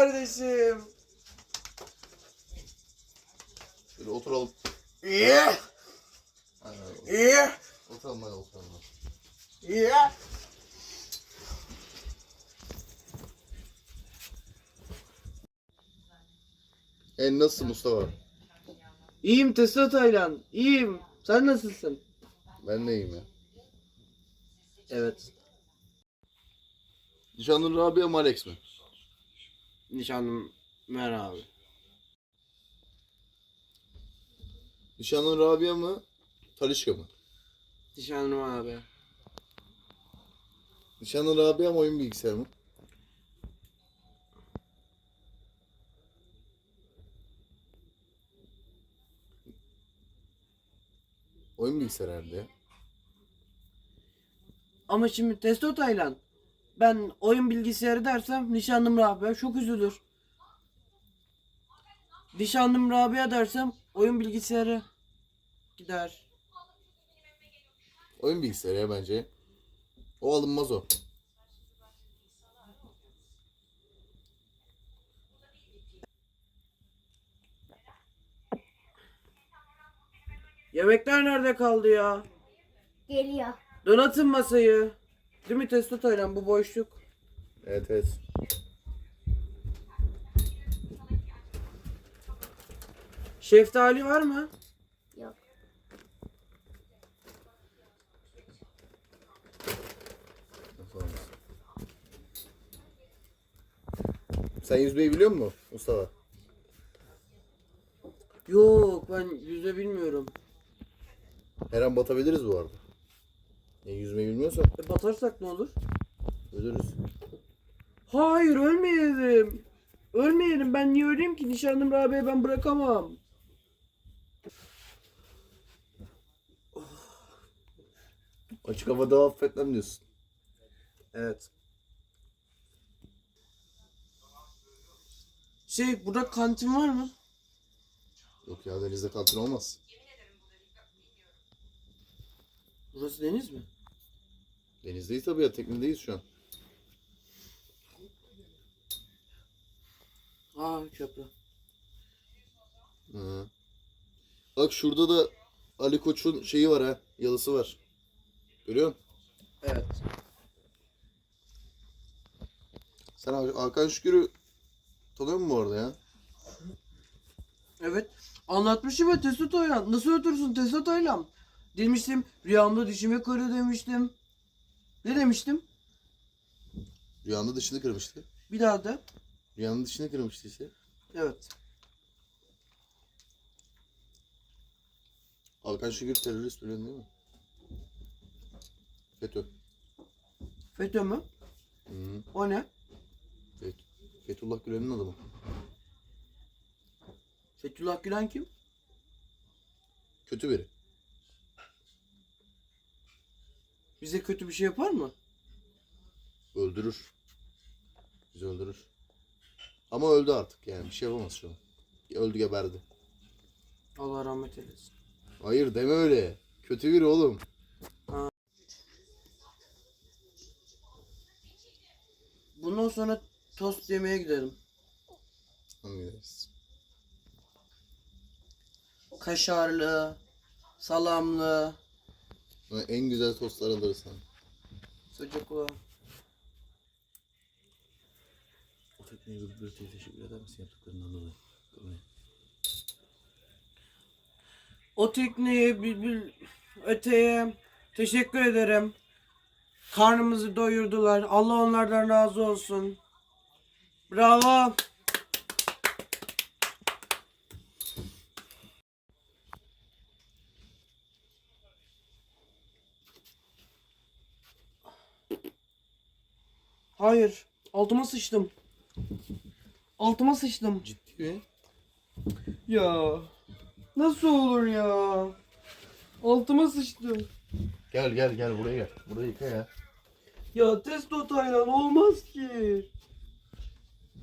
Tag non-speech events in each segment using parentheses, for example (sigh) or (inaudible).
kardeşim. Şöyle oturalım. İyi. Aynen öyle. İyi. Oturalım hadi oturalım. İyi. E nasılsın Mustafa? İyiyim Tesla Taylan. İyiyim. Sen nasılsın? Ben de iyiyim ya. Evet. Nişanlın Rabia mı Alex mi? Nişanlım Mer abi. Nişanlın Rabia mı? Talişka mı? Nişanlım abi. Nişanlın Rabia mı oyun bilgisayar mı? Oyun bilgisayar herhalde ya. Ama şimdi Testo Taylan. Ben oyun bilgisayarı dersem nişanlım Rabia çok üzülür. Nişanlım Rabia dersem oyun bilgisayarı gider. Oyun bilgisayarı ya bence. O alınmaz o. Yemekler nerede kaldı ya? Geliyor. Donatın masayı. Değil mi Testo Taylan bu boşluk? Evet evet. Şeftali var mı? Yok. Sen yüzmeyi biliyor musun Mustafa? Yok ben yüzde bilmiyorum. Her an batabiliriz bu arada. Ya yüzmeyi bilmiyorsan E, batarsak ne olur? ölürüz. Hayır ölmeyelim. Ölmeyelim ben niye öleyim ki nişanlım Rabia'yı ben bırakamam. Açık havada affetmem diyorsun. Evet. Şey burada kantin var mı? Yok ya denizde kantin olmaz. Burası deniz mi? Denizdeyiz tabii ya teknedeyiz şu an. Aa köprü. Hı. Bak şurada da Ali Koç'un şeyi var ha. Yalısı var. Görüyor musun? Evet. Sen Hakan Şükür'ü tanıyor musun bu arada ya? Evet. Anlatmışım ya Tesla Taylan. Nasıl oturursun Tesla Taylan? Demiştim rüyamda dişimi kırdı demiştim. Ne demiştim? Rüyanda dişini kırmıştı. Bir daha da. Rüyanın dişini kırmıştı işte. Evet. Hakan Şükür terörist biliyorsun değil mi? FETÖ. FETÖ mü? Hı. O ne? Fet- Fethullah Gülen'in adamı. Fethullah Gülen kim? Kötü biri. Bize kötü bir şey yapar mı? Öldürür. Bizi öldürür. Ama öldü artık yani. Bir şey yapamaz şu an. Öldü geberdi. Allah rahmet eylesin. Hayır deme öyle. Kötü biri oğlum. Bundan sonra tost yemeye gidelim. Anlıyoruz. Kaşarlı, salamlı, Ha, En güzel tostlar alırız sana. sucuklu. O tekneye bir bir teşekkür eder misin yaptıklarından dolayı? O tekneye, bülbül öteye teşekkür ederim. Karnımızı doyurdular. Allah onlardan razı olsun. Bravo. Hayır. Altıma sıçtım. Altıma sıçtım. Ciddi mi? Ya. Nasıl olur ya? Altıma sıçtım. Gel gel gel buraya gel. Burayı yıka ya. Ya testo taylan olmaz ki.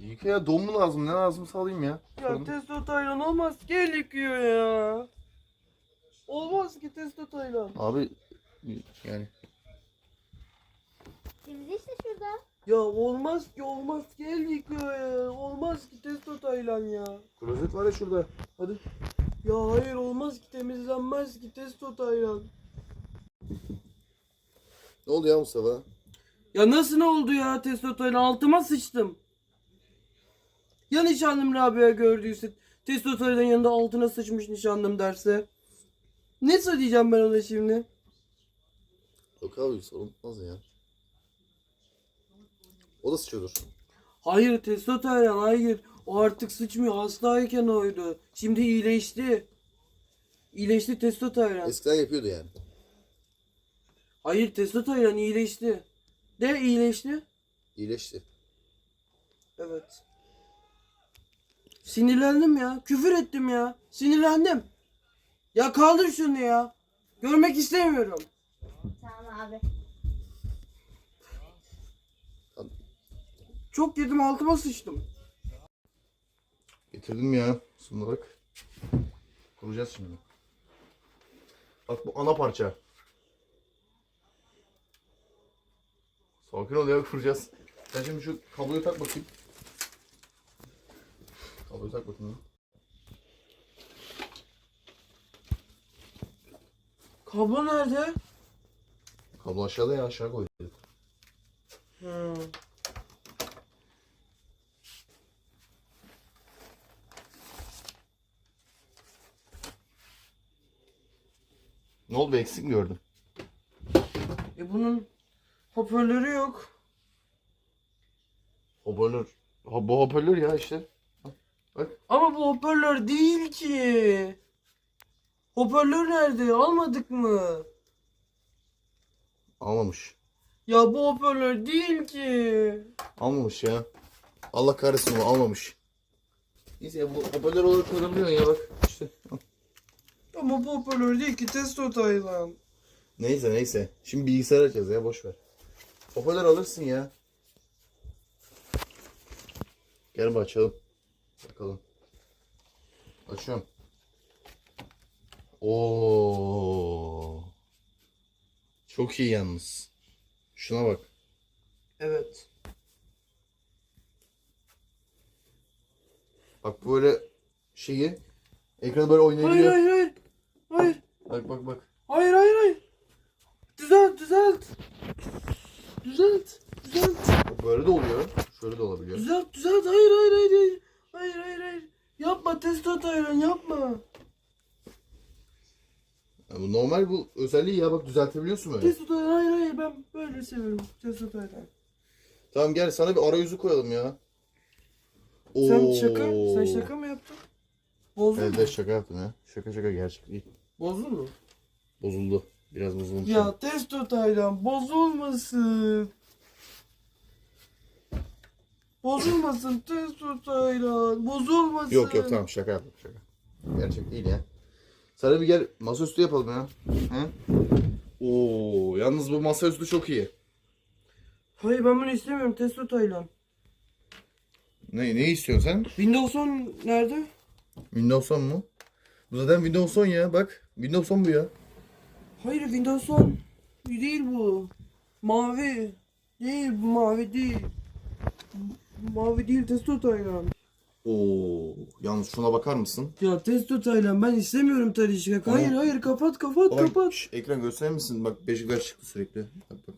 Yıka ya don mu lazım ne lazım salayım ya. Ya Sorun- testo taylan olmaz ki el yıkıyor ya. Olmaz ki testo taylan. Abi yani Şimdi işte şurada. Ya olmaz ki olmaz gel yıkıyor Olmaz ki testo Taylan ya. Klozet var ya şurada. Hadi. Ya hayır olmaz ki temizlenmez ki testo Taylan. Ne oldu ya Mustafa? Ya nasıl ne oldu ya testo Taylan altıma sıçtım. Ya nişanlım Rabia gördüyse testo Taylan yanında altına sıçmış nişanlım derse. Ne söyleyeceğim ben ona şimdi? Yok abi sorun olmaz ya. O da sıçıyordur. Hayır testo Taylan hayır. O artık sıçmıyor hastayken oydu. Şimdi iyileşti. İyileşti testo Taylan. Eskiden yapıyordu yani. Hayır testo Taylan iyileşti. De iyileşti. İyileşti. Evet. Sinirlendim ya. Küfür ettim ya. Sinirlendim. Ya kaldır şunu ya. Görmek istemiyorum. Tamam abi. Çok yedim altıma sıçtım. Getirdim ya sunuma bak. Kuracağız şimdi. Bak bu ana parça. Sakin ol ya kuracağız. Sen şimdi şu kabloyu tak bakayım. Kabloyu tak bakayım. Kablo nerede? Kablo aşağıda ya aşağı koy. Hı. Ne oldu eksik mi gördün? E bunun hoparlörü yok. Hoparlör. Ha, bu hoparlör ya işte. Ama bu hoparlör değil ki. Hoparlör nerede? Almadık mı? Almamış. Ya bu hoparlör değil ki. Almamış ya. Allah kahretsin onu almamış. Neyse bu hoparlör olarak kullanılıyor ya bak işte. Ama bu hoparlör değil ki testo Taylan. Neyse neyse. Şimdi bilgisayar açacağız ya boş ver. Hoparlör alırsın ya. Gel bir açalım. Bakalım. Açıyorum. Oo. Çok iyi yalnız. Şuna bak. Evet. Bak böyle şeyi ekranı böyle oynayabiliyor. hayır hayır. Bak bak bak. Hayır hayır hayır. Düzelt düzelt. Düzelt. Düzelt. Böyle de oluyor. Şöyle de olabiliyor. Düzelt düzelt. Hayır hayır hayır hayır. Hayır hayır hayır. Yapma testo Taylan yapma. Ya bu normal bu özelliği ya bak düzeltebiliyorsun böyle. Testo Taylan hayır hayır ben böyle seviyorum testo Taylan. Tamam gel sana bir arayüzü koyalım ya. Sen Oo. şaka, sen şaka mı yaptın? Bozdun Evet mu? şaka yaptım ya. Şaka şaka gerçek değil. Bozdun mu? Bozuldu. Biraz bozulmuş. Ya testo Taylan bozulmasın. Bozulmasın testo Taylan. Bozulmasın. Yok yok tamam şaka yaptım şaka. Gerçek değil ya. Sana bir gel masaüstü yapalım ya. He? Oo yalnız bu masaüstü çok iyi. Hayır ben bunu istemiyorum testo Taylan. Ne ne istiyorsun sen? Windows 10 nerede? Windows 10 mu? Bu zaten Windows 10 ya bak. Windows 10 bu ya. Hayır Windows 10 değil bu. Mavi. Değil bu mavi değil. Mavi değil testo Taylan. Oo yalnız şuna bakar mısın? Ya testo Taylan ben istemiyorum Talişka. Hayır Ama- hayır kapat kapat Bak, kapat. şş, ekran gösterir misin? Bak Beşiktaş çıktı sürekli. Bak bak.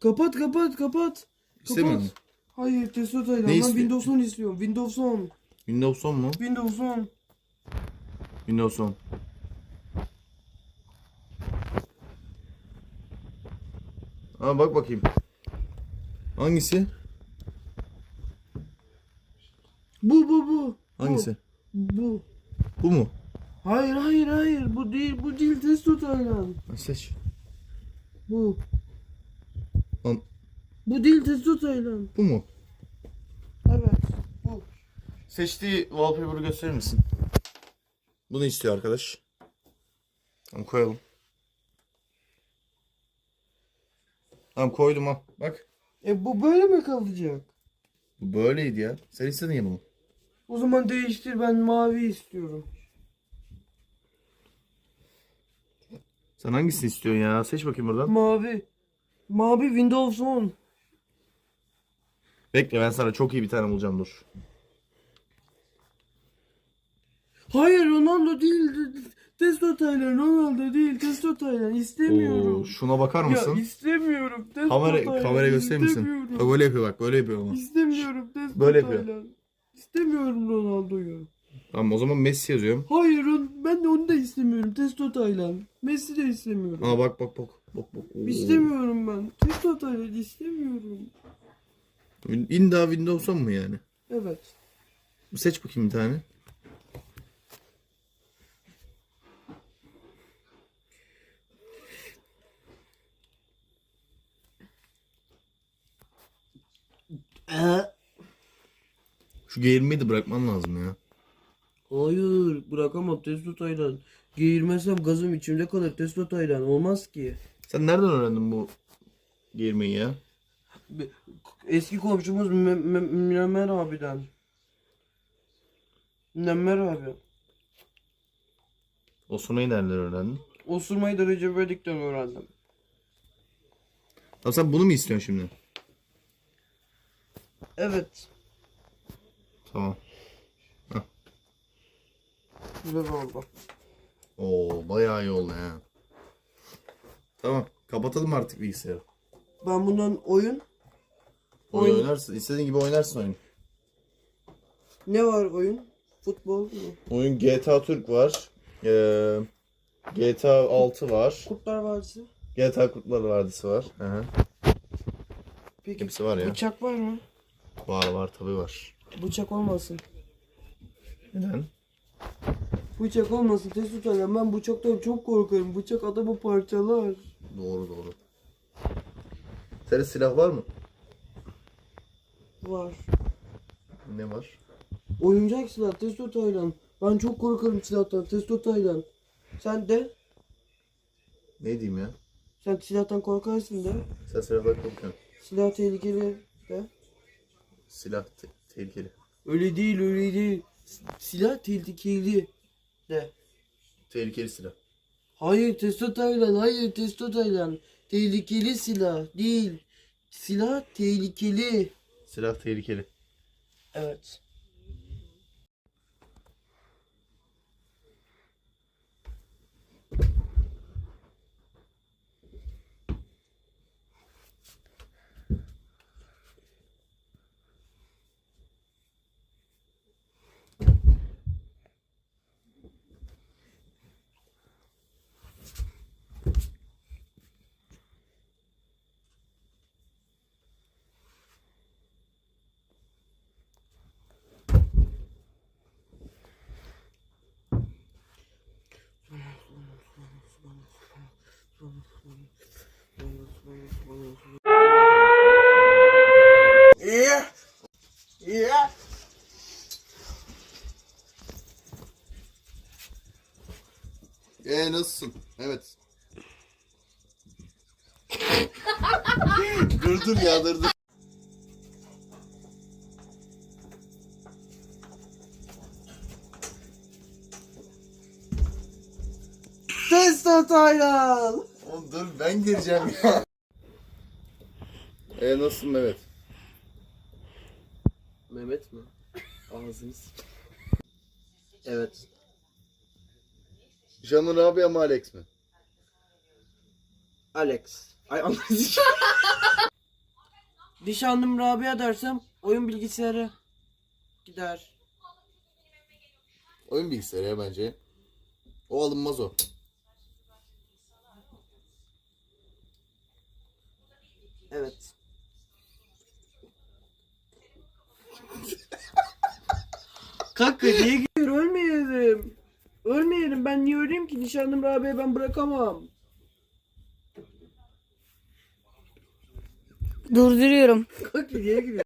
Kapat kapat kapat. İstemiyor musun? Hayır testo Taylan ben istiyor? Windows 10 istiyorum. Windows 10. Windows 10 mu? Windows 10. Windows 10. Ha bak bakayım. Hangisi? Bu bu bu. Hangisi? Bu. Bu mu? Hayır hayır hayır bu değil bu değil Taylan. Ha, seç. Bu. Lan Bu değil testo Taylan. bu mu? Evet. Bu. Seçtiği wallpaper'ı gösterir misin? Bunu istiyor arkadaş. Tamam koyalım. Tamam koydum al. Bak. E bu böyle mi kalacak? Bu böyleydi ya. Sen istedin ya bunu. O zaman değiştir ben mavi istiyorum. Sen hangisini istiyorsun ya? Seç bakayım buradan. Mavi. Mavi Windows 10. Bekle ben sana çok iyi bir tane bulacağım dur. Hayır Ronaldo değil. Testo Taylan Ronaldo değil. Testo Taylan istemiyorum. Oo, şuna bakar Ya mısın? istemiyorum. Testo Kamera Taylan, kamera gösterir misin? istemiyorum. Bak böyle yapıyor bak böyle yapıyor ama. İstemiyorum Testo Böyle yapıyor. Taylan. İstemiyorum Ronaldo'yu. Tamam o zaman Messi yazıyorum. Hayır ben de onu da istemiyorum. Testo Taylan. Messi de istemiyorum. Aa bak bak bak. Bak bak. Oo. İstemiyorum ben. Testo Taylan istemiyorum. İn daha Windows'a mı yani? Evet. Seç bakayım bir tane. Şu geğirmeyi de bırakman lazım ya. Hayır bırakamam Testo Taylan. Geğirmezsem gazım içimde kalır Testo Taylan. Olmaz ki. Sen nereden öğrendin bu geğirmeyi ya? Be- Eski komşumuz Me- abiden. Münemmer abi. O sunayı nereden öğrendin? Osurmayı da Recep İvedik'ten öğrendim. Tamam sen bunu mu istiyorsun şimdi? Evet. Tamam. Güzel oldu. Oo bayağı iyi oldu ya. Tamam. Kapatalım artık bilgisayarı. Ben bundan oyun Oyun Oyun. oynarsın. İstediğin gibi oynarsın oyun. ne var oyun? Futbol mu? Oyun GTA Türk var. Ee, GTA 6 var. Kurtlar Vadisi. GTA Kurtlar Vadisi var. Hı hı. Peki Hepsi var ya. bıçak var mı? Var var tabii var. Bıçak olmasın. Neden? Bıçak olmasın Testo Taylan. Ben bıçaktan çok korkarım. Bıçak adamı parçalar. Doğru doğru. Senin silah var mı? Var. Ne var? Oyuncak silah Testo Taylan. Ben çok korkarım silahtan Testo Taylan. Sen de? Ne diyeyim ya? Sen silahtan korkarsın de. Sen silahlar korkuyorsun. Silah tehlikeli de. Silah te- tehlikeli. Öyle değil öyle değil. S- Silah tehlikeli de. Tehlikeli silah. Hayır Testo Taylan hayır Testo Taylan. Tehlikeli silah değil. Silah tehlikeli. Silah tehlikeli. Evet. Ee nasılsın? Evet. dur ya dur dur. Testo. Oğlum dur ben gireceğim ya. Ee nasılsın Mehmet? Mehmet mi? Ağzınız. Evet. Canın Rabia mı Alex mi? Alex. Ay anladım. (laughs) Nişanlım Rabia dersem oyun bilgisayarı gider. Oyun bilgisayarı ya bence. O alınmaz o. Evet. Niye gidiyor? Ölmeyelim. Ölmeyelim. Ben niye öleyim ki? Nişanlım Rabia'yı ben bırakamam. Durduruyorum. Niye gidiyor?